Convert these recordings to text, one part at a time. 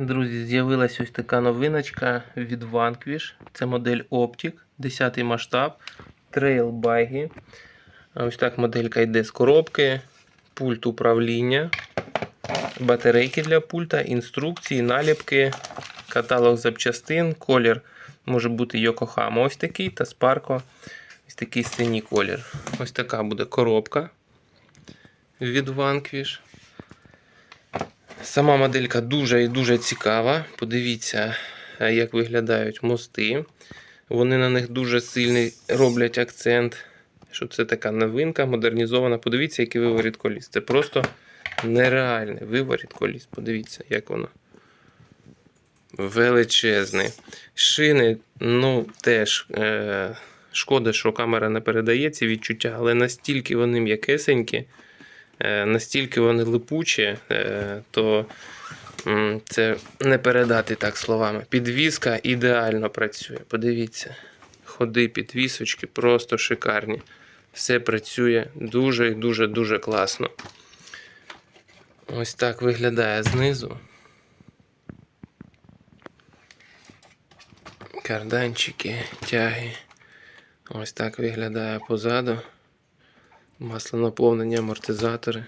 Друзі, з'явилась ось така новиночка від Vanquish. Це модель Optic, 10 масштаб, Trail Baggy. Ось так моделька йде з коробки, пульт управління, батарейки для пульта, інструкції, наліпки, каталог запчастин, колір може бути Yokohama ось такий та Sparko ось такий синій колір. Ось така буде коробка від Vanquish. Сама моделька дуже і дуже цікава. Подивіться, е, як виглядають мости. Вони на них дуже сильний роблять акцент, що це така новинка, модернізована. Подивіться, який виворіт коліс. Це просто нереальний виворіт коліс. Подивіться, як воно. Величезний. Шини, ну, теж. Е- Шкода, що камера не передає ці відчуття, але настільки вони м'якесенькі. Е, настільки вони липучі, е, то це не передати так словами. Підвіска ідеально працює. Подивіться, ходи підвісочки просто шикарні. Все працює дуже і дуже дуже класно. Ось так виглядає знизу. Карданчики, тяги. Ось так виглядає позаду масло наповнення, амортизатори.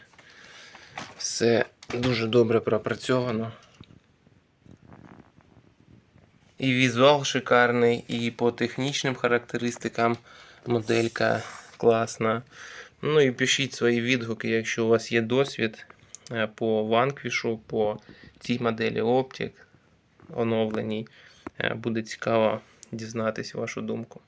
Все дуже добре пропрацьовано. І візуал шикарний, і по технічним характеристикам моделька класна. Ну і пишіть свої відгуки, якщо у вас є досвід е, по Vanquish, по цій моделі Optic оновленій. Е, Буде цікаво дізнатись вашу думку.